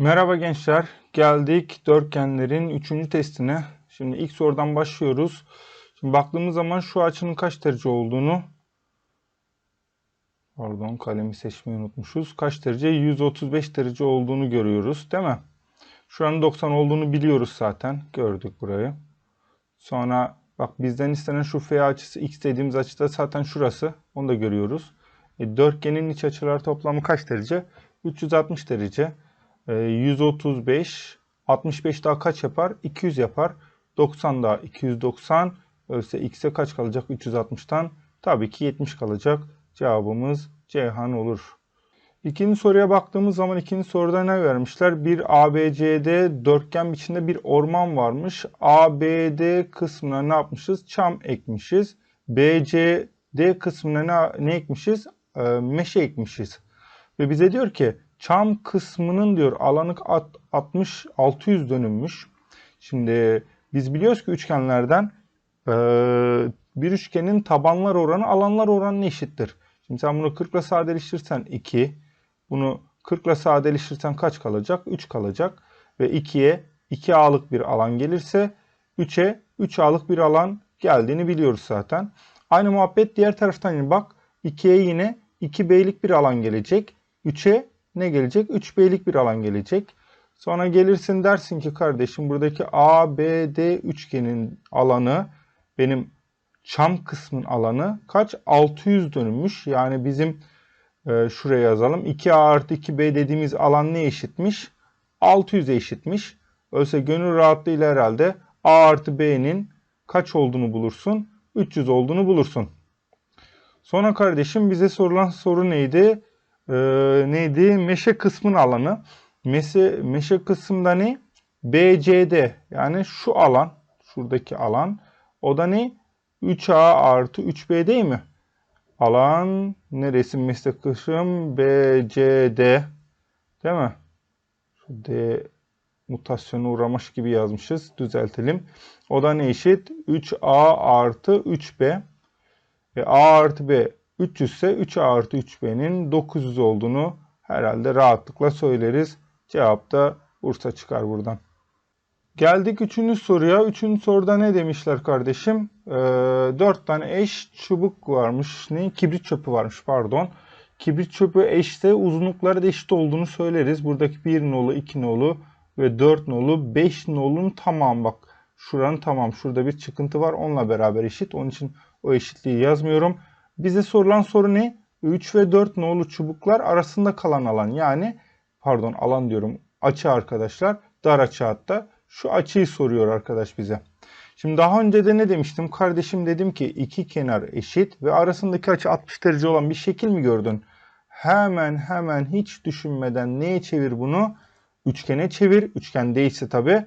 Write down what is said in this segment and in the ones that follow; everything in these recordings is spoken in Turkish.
Merhaba gençler. Geldik dörtgenlerin 3. testine. Şimdi ilk sorudan başlıyoruz. Şimdi baktığımız zaman şu açının kaç derece olduğunu Pardon kalemi seçmeyi unutmuşuz. Kaç derece? 135 derece olduğunu görüyoruz değil mi? Şuranın 90 olduğunu biliyoruz zaten. Gördük burayı. Sonra bak bizden istenen şu F açısı X dediğimiz açıda zaten şurası. Onu da görüyoruz. E, dörtgenin iç açılar toplamı kaç derece? 360 derece. 135, 65 daha kaç yapar? 200 yapar. 90 daha 290. Öyleyse x'e kaç kalacak 360'tan? Tabii ki 70 kalacak. Cevabımız Ceyhan olur. İkinci soruya baktığımız zaman ikinci soruda ne vermişler? Bir ABCD dörtgen biçimde bir orman varmış. ABD kısmına ne yapmışız? Çam ekmişiz. BCD kısmına ne, ne ekmişiz? E, meşe ekmişiz. Ve bize diyor ki çam kısmının diyor alanı 60 600 dönümmüş. Şimdi biz biliyoruz ki üçgenlerden e, bir üçgenin tabanlar oranı alanlar oranına eşittir. Şimdi sen bunu 40 ile sadeleştirirsen 2. Bunu 40 ile sadeleştirirsen kaç kalacak? 3 kalacak. Ve 2'ye 2A'lık bir alan gelirse 3'e 3A'lık bir alan geldiğini biliyoruz zaten. Aynı muhabbet diğer taraftan bak 2'ye yine 2B'lik bir alan gelecek. 3'e ne gelecek? 3B'lik bir alan gelecek. Sonra gelirsin dersin ki kardeşim buradaki ABD üçgenin alanı benim çam kısmın alanı kaç? 600 dönümmüş. Yani bizim e, şuraya yazalım. 2A artı 2B dediğimiz alan ne eşitmiş? 600'e eşitmiş. Öyleyse gönül rahatlığıyla herhalde A artı B'nin kaç olduğunu bulursun? 300 olduğunu bulursun. Sonra kardeşim bize sorulan soru neydi? Ee, neydi? Meşe kısmın alanı. Meşe, meşe kısımda ne? BCD yani şu alan. Şuradaki alan. O da ne? 3A artı 3B değil mi? Alan neresi meslek kısım? BCD. Değil mi? Şu D mutasyona uğramış gibi yazmışız. Düzeltelim. O da ne eşit? 3A artı 3B. E, A artı B 300 ise 3A artı 3B'nin 900 olduğunu herhalde rahatlıkla söyleriz. Cevap da Bursa çıkar buradan. Geldik üçüncü soruya. Üçüncü soruda ne demişler kardeşim? Ee, 4 tane eş çubuk varmış. Ne? Kibrit çöpü varmış pardon. Kibrit çöpü eşte uzunlukları da eşit olduğunu söyleriz. Buradaki 1 nolu, 2 nolu ve 4 nolu, 5 nolun tamam bak. Şuranın tamam. Şurada bir çıkıntı var. Onunla beraber eşit. Onun için o eşitliği yazmıyorum. Bize sorulan soru ne? 3 ve 4 nolu çubuklar arasında kalan alan. Yani pardon alan diyorum açı arkadaşlar. Dar açı hatta. Şu açıyı soruyor arkadaş bize. Şimdi daha önce de ne demiştim? Kardeşim dedim ki iki kenar eşit ve arasındaki açı 60 derece olan bir şekil mi gördün? Hemen hemen hiç düşünmeden neye çevir bunu? Üçgene çevir. Üçgen değilse tabi.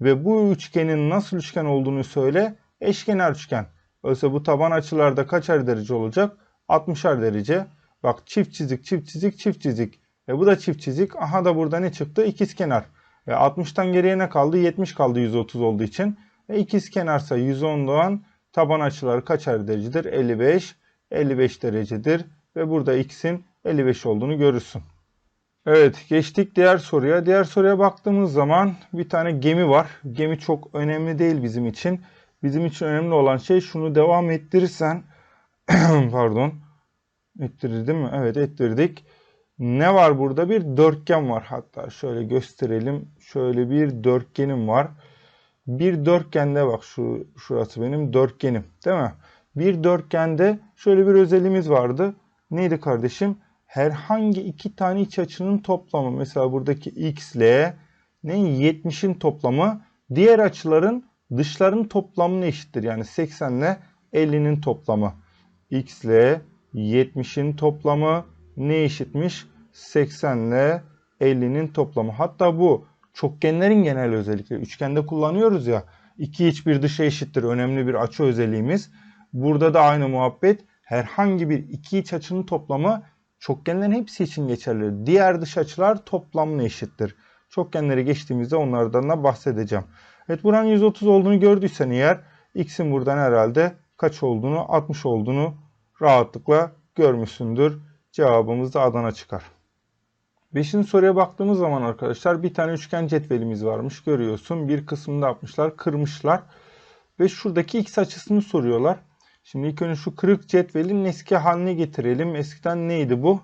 Ve bu üçgenin nasıl üçgen olduğunu söyle. Eşkenar üçgen. Oysa bu taban açılarda kaçar derece olacak? 60'ar derece. Bak çift çizik, çift çizik, çift çizik. E bu da çift çizik. Aha da burada ne çıktı? İkizkenar. E 60'tan geriye ne kaldı? 70 kaldı 130 olduğu için. E ikizkenarsa 110 doğan taban açıları kaçar derecedir? 55. 55 derecedir. Ve burada x'in 55 olduğunu görürsün. Evet geçtik diğer soruya. Diğer soruya baktığımız zaman bir tane gemi var. Gemi çok önemli değil bizim için. Bizim için önemli olan şey şunu devam ettirirsen pardon ettirir mi? Evet ettirdik. Ne var burada? Bir dörtgen var. Hatta şöyle gösterelim. Şöyle bir dörtgenim var. Bir dörtgende bak şu şurası benim dörtgenim. Değil mi? Bir dörtgende şöyle bir özelliğimiz vardı. Neydi kardeşim? Herhangi iki tane iç açının toplamı. Mesela buradaki x ile ne 70'in toplamı diğer açıların dışların toplamına eşittir. Yani 80 ile 50'nin toplamı. x ile 70'in toplamı ne eşitmiş? 80 ile 50'nin toplamı. Hatta bu çokgenlerin genel özellikleri. Üçgende kullanıyoruz ya. İki iç bir dışa eşittir. Önemli bir açı özelliğimiz. Burada da aynı muhabbet. Herhangi bir iki iç açının toplamı çokgenlerin hepsi için geçerli. Diğer dış açılar toplamına eşittir. Çokgenleri geçtiğimizde onlardan da bahsedeceğim. Evet buranın 130 olduğunu gördüysen eğer x'in buradan herhalde kaç olduğunu 60 olduğunu rahatlıkla görmüşsündür. Cevabımız da Adana çıkar. Beşinci soruya baktığımız zaman arkadaşlar bir tane üçgen cetvelimiz varmış. Görüyorsun bir kısmını yapmışlar, kırmışlar. Ve şuradaki x açısını soruyorlar. Şimdi ilk önce şu kırık cetvelin eski haline getirelim. Eskiden neydi bu?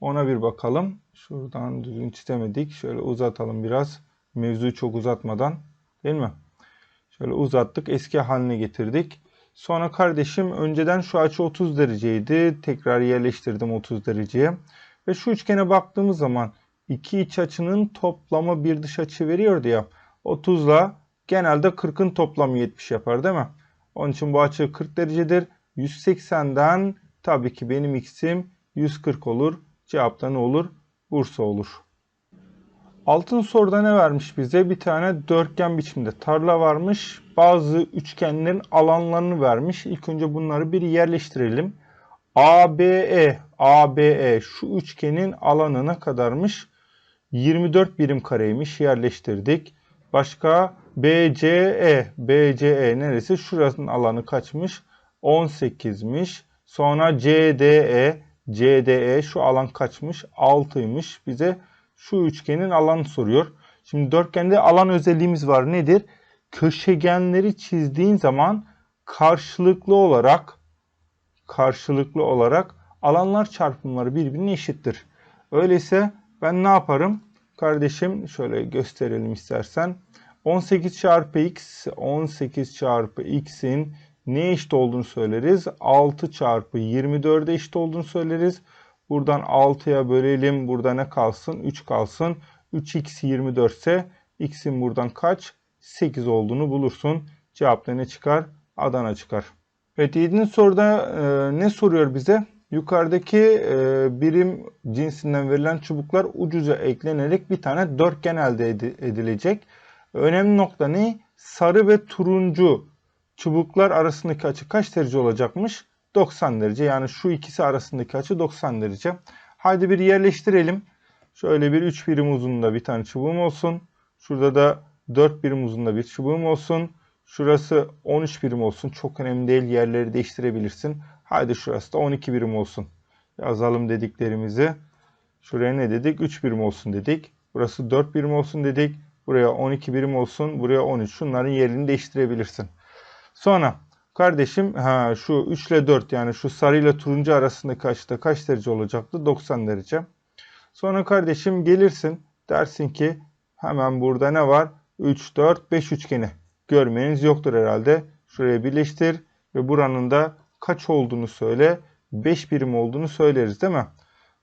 Ona bir bakalım. Şuradan düzgün çizemedik. Şöyle uzatalım biraz. Mevzuyu çok uzatmadan. Değil mi? Şöyle uzattık. Eski haline getirdik. Sonra kardeşim önceden şu açı 30 dereceydi. Tekrar yerleştirdim 30 dereceye. Ve şu üçgene baktığımız zaman iki iç açının toplamı bir dış açı veriyordu ya. 30 ile genelde 40'ın toplamı 70 yapar değil mi? Onun için bu açı 40 derecedir. 180'den tabii ki benim x'im 140 olur. Cevapta ne olur? Bursa olur. Altın soruda ne vermiş bize? Bir tane dörtgen biçimde tarla varmış. Bazı üçgenlerin alanlarını vermiş. İlk önce bunları bir yerleştirelim. ABE, ABE şu üçgenin alanı ne kadarmış? 24 birim kareymiş. Yerleştirdik. Başka BCE, BCE neresi? Şurasının alanı kaçmış? 18'miş. Sonra CDE, CDE şu alan kaçmış? 6'ymış. Bize şu üçgenin alanı soruyor. Şimdi dörtgende alan özelliğimiz var. Nedir? Köşegenleri çizdiğin zaman karşılıklı olarak karşılıklı olarak alanlar çarpımları birbirine eşittir. Öyleyse ben ne yaparım? Kardeşim şöyle gösterelim istersen. 18 çarpı x 18 çarpı x'in ne eşit olduğunu söyleriz. 6 çarpı 24'e eşit olduğunu söyleriz. Buradan 6'ya bölelim. Burada ne kalsın? 3 kalsın. 3x 24 ise x'in buradan kaç? 8 olduğunu bulursun. Cevapta ne çıkar? Adana çıkar. Evet 7. soruda e, ne soruyor bize? Yukarıdaki e, birim cinsinden verilen çubuklar ucuca eklenerek bir tane dörtgen elde edilecek. Önemli nokta ne? Sarı ve turuncu çubuklar arasındaki açı kaç derece olacakmış? 90 derece. Yani şu ikisi arasındaki açı 90 derece. Haydi bir yerleştirelim. Şöyle bir 3 birim uzunluğunda bir tane çubuğum olsun. Şurada da 4 birim uzunluğunda bir çubuğum olsun. Şurası 13 birim olsun. Çok önemli değil. Yerleri değiştirebilirsin. Haydi şurası da 12 birim olsun. Yazalım dediklerimizi. Şuraya ne dedik? 3 birim olsun dedik. Burası 4 birim olsun dedik. Buraya 12 birim olsun. Buraya 13. Şunların yerini değiştirebilirsin. Sonra kardeşim ha, şu 3 ile 4 yani şu sarı ile turuncu arasındaki açıda kaç derece olacaktı? 90 derece. Sonra kardeşim gelirsin. Dersin ki hemen burada ne var? 3, 4, 5 üçgeni. Görmeniz yoktur herhalde. Şuraya birleştir ve buranın da kaç olduğunu söyle. 5 birim olduğunu söyleriz değil mi?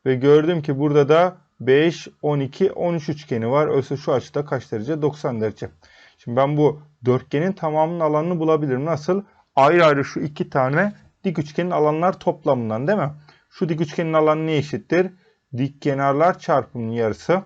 Ve gördüm ki burada da 5, 12, 13 üçgeni var. Oysa şu açıda kaç derece? 90 derece. Şimdi ben bu dörtgenin tamamının alanını bulabilirim. Nasıl? Ayrı ayrı şu iki tane dik üçgenin alanlar toplamından değil mi? Şu dik üçgenin alanı ne eşittir? Dik kenarlar çarpımının yarısı.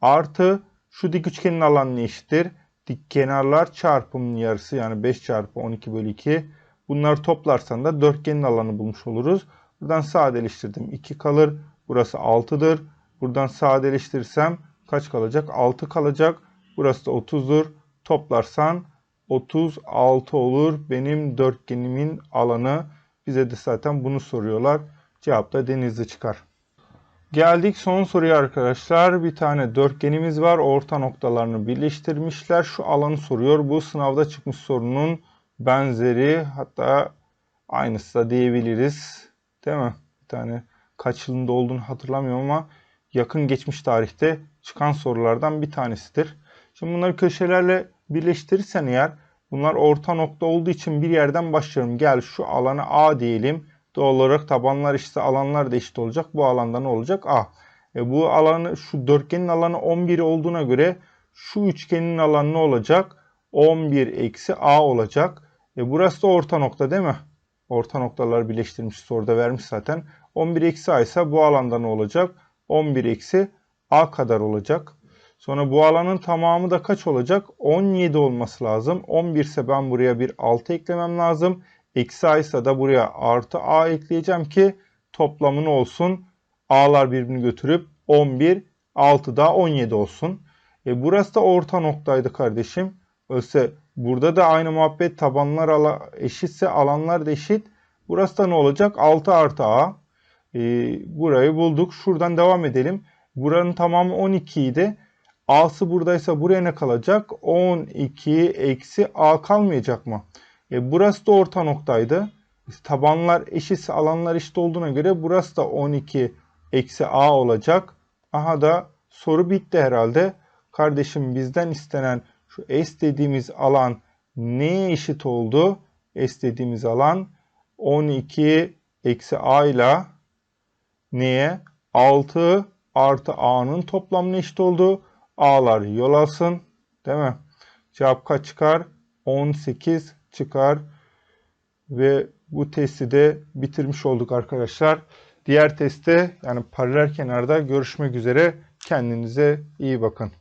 Artı şu dik üçgenin alanı ne eşittir? Dik kenarlar çarpımının yarısı yani 5 çarpı 12 bölü 2. Bunları toplarsan da dörtgenin alanı bulmuş oluruz. Buradan sadeleştirdim. 2 kalır. Burası 6'dır. Buradan sadeleştirirsem kaç kalacak? 6 kalacak. Burası da 30'dur. Toplarsan 36 olur. Benim dörtgenimin alanı. Bize de zaten bunu soruyorlar. Cevap da denizli çıkar. Geldik son soruya arkadaşlar. Bir tane dörtgenimiz var. Orta noktalarını birleştirmişler. Şu alanı soruyor. Bu sınavda çıkmış sorunun benzeri hatta aynısı da diyebiliriz. Değil mi? Bir tane kaç yılında olduğunu hatırlamıyorum ama yakın geçmiş tarihte çıkan sorulardan bir tanesidir. Şimdi bunları köşelerle birleştirirsen eğer bunlar orta nokta olduğu için bir yerden başlıyorum. Gel şu alana A diyelim. Doğal olarak tabanlar işte alanlar da eşit olacak. Bu alanda ne olacak? A. E bu alanı şu dörtgenin alanı 11 olduğuna göre şu üçgenin alanı ne olacak? 11 eksi A olacak. E burası da orta nokta değil mi? Orta noktalar birleştirmiş soruda vermiş zaten. 11 eksi A ise bu alanda ne olacak? 11 eksi A kadar olacak. Sonra bu alanın tamamı da kaç olacak? 17 olması lazım. 11 ise ben buraya bir 6 eklemem lazım. Eksi A ise da buraya artı A ekleyeceğim ki toplamını olsun. A'lar birbirini götürüp 11, 6 da 17 olsun. E burası da orta noktaydı kardeşim. Öyleyse burada da aynı muhabbet tabanlar eşitse alanlar da eşit. Burası da ne olacak? 6 artı A. E, burayı bulduk. Şuradan devam edelim. Buranın tamamı 12 idi. A'sı buradaysa buraya ne kalacak? 12 eksi A kalmayacak mı? E, burası da orta noktaydı. Tabanlar eşitse alanlar eşit olduğuna göre burası da 12 eksi A olacak. Aha da soru bitti herhalde. Kardeşim bizden istenen şu S dediğimiz alan neye eşit oldu? S dediğimiz alan 12 eksi A ile neye? 6 artı A'nın toplamına eşit oldu. A'lar yol alsın. Değil mi? Cevap kaç çıkar? 18 çıkar. Ve bu testi de bitirmiş olduk arkadaşlar. Diğer testte yani paralel kenarda görüşmek üzere. Kendinize iyi bakın.